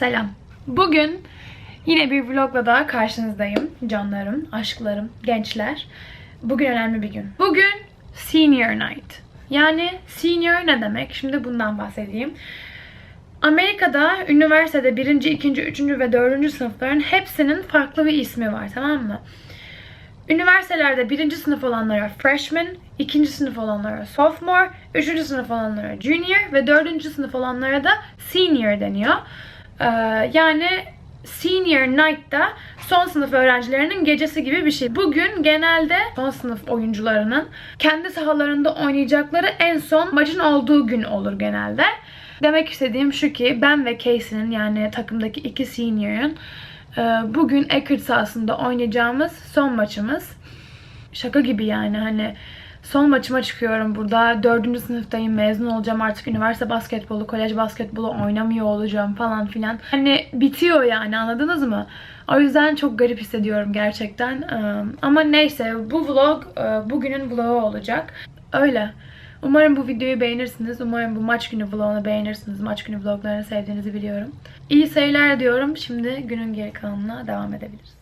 Selam. Bugün yine bir vlogla daha karşınızdayım. Canlarım, aşklarım, gençler. Bugün önemli bir gün. Bugün Senior Night. Yani senior ne demek? Şimdi bundan bahsedeyim. Amerika'da üniversitede birinci, ikinci, üçüncü ve dördüncü sınıfların hepsinin farklı bir ismi var tamam mı? Üniversitelerde birinci sınıf olanlara freshman, ikinci sınıf olanlara sophomore, üçüncü sınıf olanlara junior ve dördüncü sınıf olanlara da senior deniyor. Ee, yani senior night'ta son sınıf öğrencilerinin gecesi gibi bir şey. Bugün genelde son sınıf oyuncularının kendi sahalarında oynayacakları en son maçın olduğu gün olur genelde. Demek istediğim şu ki ben ve Casey'nin yani takımdaki iki senior'ın ee, Bugün Eckerd sahasında oynayacağımız son maçımız. Şaka gibi yani hani son maçıma çıkıyorum burada. Dördüncü sınıftayım mezun olacağım artık üniversite basketbolu, kolej basketbolu oynamıyor olacağım falan filan. Hani bitiyor yani anladınız mı? O yüzden çok garip hissediyorum gerçekten. Ama neyse bu vlog bugünün vlogu olacak. Öyle. Umarım bu videoyu beğenirsiniz. Umarım bu maç günü vlogunu beğenirsiniz. Maç günü vloglarını sevdiğinizi biliyorum. İyi seyirler diyorum. Şimdi günün geri kalanına devam edebiliriz.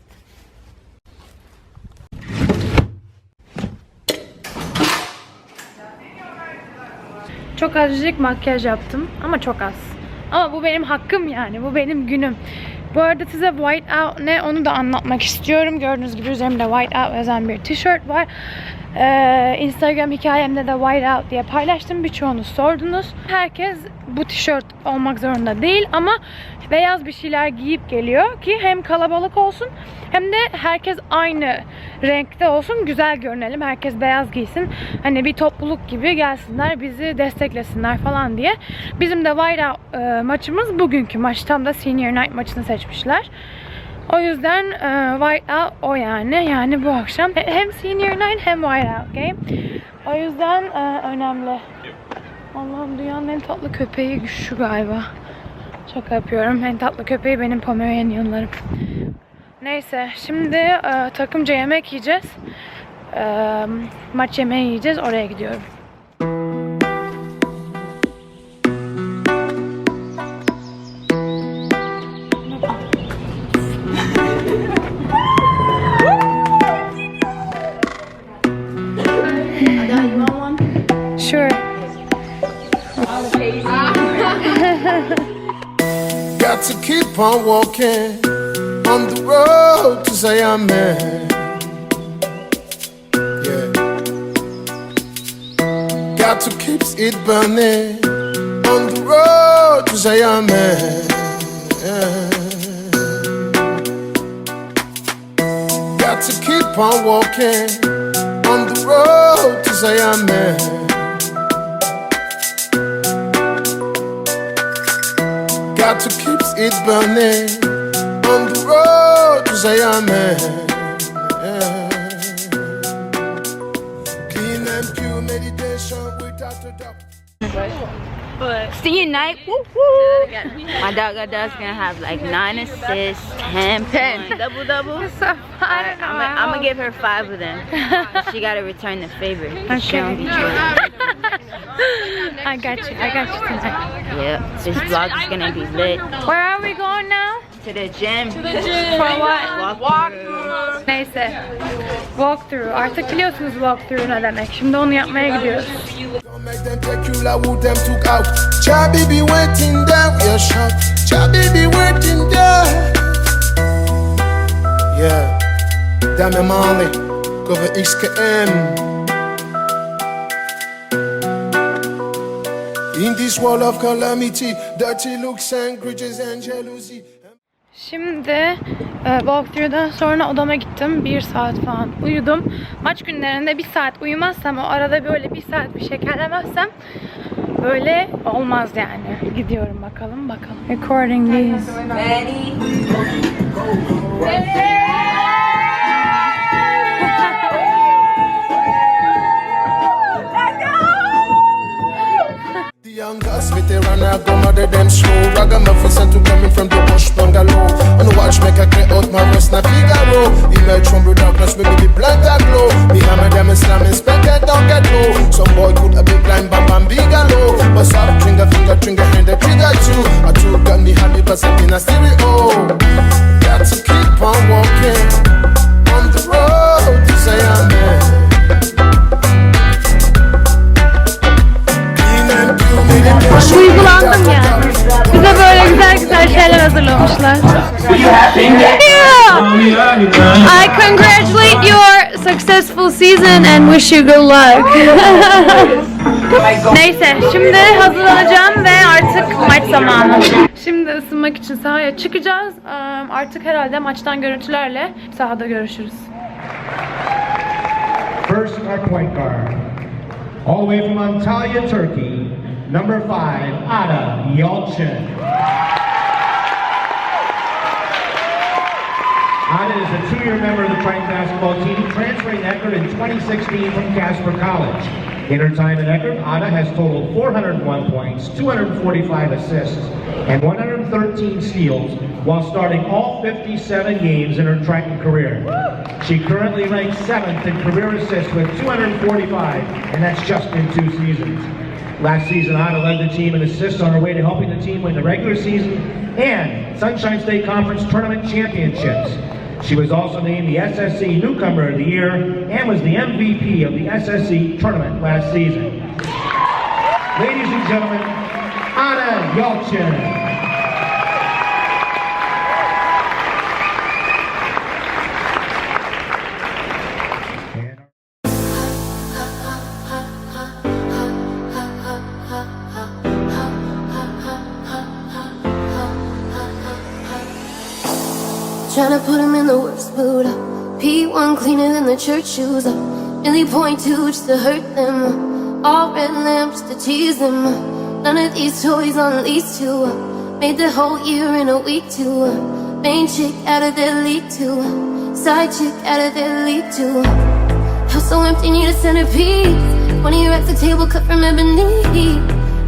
Çok azıcık makyaj yaptım ama çok az. Ama bu benim hakkım yani. Bu benim günüm. Bu arada size white out ne onu da anlatmak istiyorum. Gördüğünüz gibi üzerimde white out yazan bir tişört var. Ee, Instagram hikayemde de white out diye paylaştım. Birçoğunuz sordunuz. Herkes bu tişört olmak zorunda değil ama beyaz bir şeyler giyip geliyor ki hem kalabalık olsun hem de herkes aynı renkte olsun güzel görünelim. Herkes beyaz giysin. Hani bir topluluk gibi gelsinler bizi desteklesinler falan diye. Bizim de Out e, maçımız bugünkü maç. Tam da Senior Night maçını seçmişler. O yüzden e, White Out o yani. Yani bu akşam hem Senior Night hem White Out game. O yüzden e, önemli. Allah'ım dünyanın en tatlı köpeği şu galiba. Şaka yapıyorum. En tatlı köpeği benim Pomeranian'larım. Neyse şimdi e, takımca yemek yiyeceğiz. E, maç yemeği yiyeceğiz. Oraya gidiyorum. Got to keep on walking on the road to Zion, man. Yeah. Got to keep it burning on the road to Zion, man. Got to keep on walking on the road to Zion, man. Got to keep it burning on the road to Zion, man. Yeah. Clean and pure meditation without a doubt. Senior night, woo woo. My dog Adele's gonna have like nine assists, ten, points, double double. I'm gonna give her five of them. she gotta return the favor. 'cause She don't be true. I got you. I got you tonight. Yep. This vlog is gonna be lit. Where are we going now? To the gym. To the gym. For what? Walk through. Neyse. Walkthrough. Artık biliyorsunuz walkthrough ne demek. Şimdi onu yapmaya gidiyoruz. Don't make them take you like who them took out. Chabi be waiting there, we are shot. Chabi be waiting there. Yeah. Damn Molly, cover XKM. In this world of calamity, dirty looks and grudges and jealousy. Şimdi e, walkthrough'dan sonra odama gittim. Bir saat falan uyudum. Maç günlerinde bir saat uyumazsam o arada böyle bir saat bir şekerlemezsem böyle olmaz yani. Gidiyorum bakalım bakalım. Recording these. young girls with their run out, mother them slow. Ragamuffin sent to coming from the bush bungalow. On the watch, make a clear out my rest, na Figaro. Emerge from the darkness, we be blunt and glow. Me hammer them and slam and spank and don't get low. Some boy could a big line, bam bam, big and low. But soft trigger, finger, trigger, and the trigger too. I took got me happy, but I'm in a stereo. Got to keep on walking on the road, say I'm. Successful season and wish you good luck. Neyse şimdi hazırlanacağım ve artık maç zamanı. Şimdi ısınmak için sahaya çıkacağız. Artık herhalde maçtan görüntülerle sahada görüşürüz. First, our point guard. All the way from Antalya, Turkey, number five, Ada Yalchin. Ada is a two-year member of the Triton basketball team, transferring to Eckerd in 2016 from Casper College. In her time at Eckerd, Ada has totaled 401 points, 245 assists, and 113 steals while starting all 57 games in her Triton career. She currently ranks seventh in career assists with 245, and that's just in two seasons. Last season, Ada led the team in assists on her way to helping the team win the regular season and Sunshine State Conference Tournament Championships. She was also named the SSC Newcomer of the Year and was the MVP of the SSC Tournament last season. Ladies and gentlemen, Anna Yalchin. Church shoes. Really point two just to hurt them. All red lamps to tease them. None of these toys on lease to. Made the whole year in a week too. Main chick out of their league too. Side chick out of their league too. House so empty, need a centerpiece. Of your at the table cut from ebony.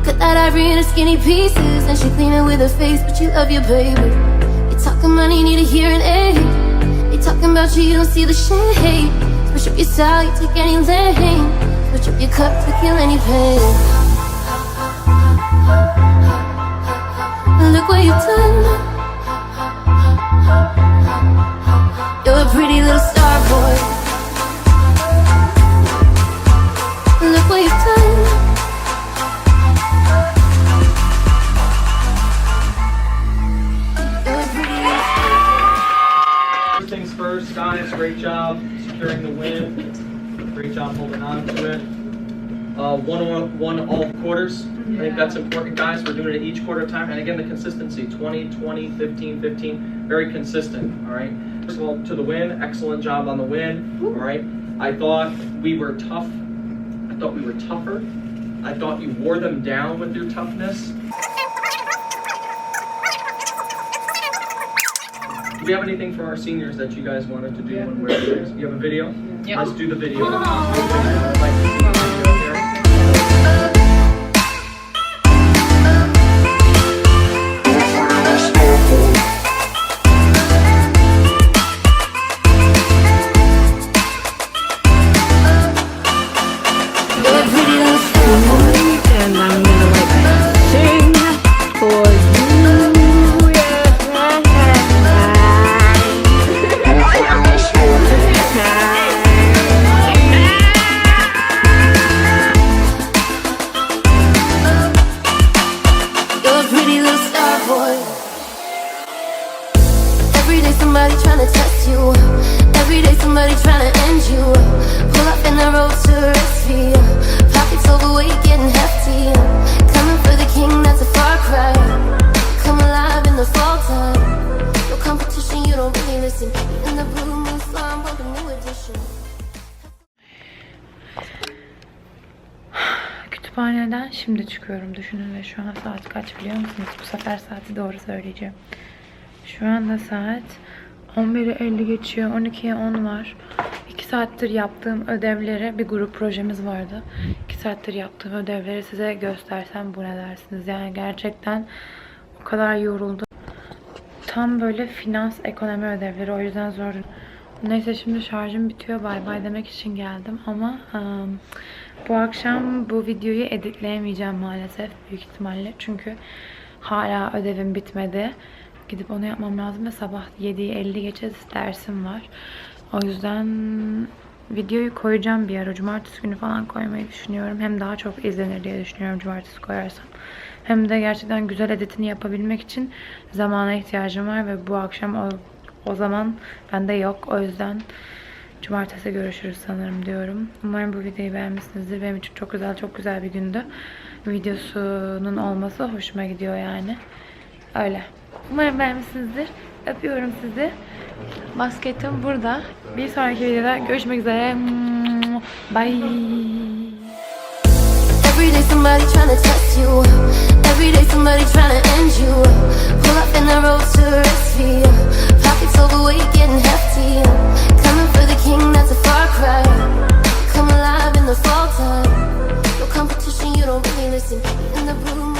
Cut that ivory into skinny pieces. And she clean it with her face, but you love your baby. You talking money, need a hearing aid. They talking about you, you don't see the shade. Switch up your style, you take any lane. Switch up your cup to kill any pain. Look what you've done. You're a pretty little star Uh, one on one all quarters. I think that's important, guys. We're doing it each quarter time. And again, the consistency 20, 20, 15, 15. Very consistent, all right? First of all, to the win. Excellent job on the win, all right? I thought we were tough. I thought we were tougher. I thought you wore them down with your toughness. Do we have anything for our seniors that you guys wanted to do when we're here? You have a video? Let's do the video. I'd you. Every day somebody trying to end you. Pull up in the road to rescue. Pockets overweight, getting hefty. Coming for the king, that's a far cry. Come alive in the fall time. No competition, you don't really listen. In the blue moon bump a new edition. Kütüphaneden şimdi çıkıyorum düşünün ve şu an saat kaç biliyor musunuz? Bu sefer saati doğru söyleyeceğim. Şu anda saat 11'e 50 geçiyor. 12'ye 10 var. 2 saattir yaptığım ödevleri bir grup projemiz vardı. 2 saattir yaptığım ödevleri size göstersem bu ne dersiniz? Yani gerçekten o kadar yoruldum. Tam böyle finans ekonomi ödevleri o yüzden zor. Neyse şimdi şarjım bitiyor. Bay bay demek için geldim ama ım, bu akşam bu videoyu editleyemeyeceğim maalesef büyük ihtimalle. Çünkü hala ödevim bitmedi. Gidip onu yapmam lazım ve sabah 7'yi 50 geçe dersim var. O yüzden videoyu koyacağım bir ara. Cumartesi günü falan koymayı düşünüyorum. Hem daha çok izlenir diye düşünüyorum cumartesi koyarsam. Hem de gerçekten güzel editini yapabilmek için zamana ihtiyacım var ve bu akşam o, o zaman bende yok. O yüzden cumartesi görüşürüz sanırım diyorum. Umarım bu videoyu beğenmişsinizdir. Benim için çok güzel, çok güzel bir gündü. Videosunun olması hoşuma gidiyor yani. Öyle. Umarım beğenmişsinizdir. Öpüyorum sizi. Basketim burada. Bir sonraki videoda görüşmek üzere. Bye. Up in the the king, that's a listen. The room.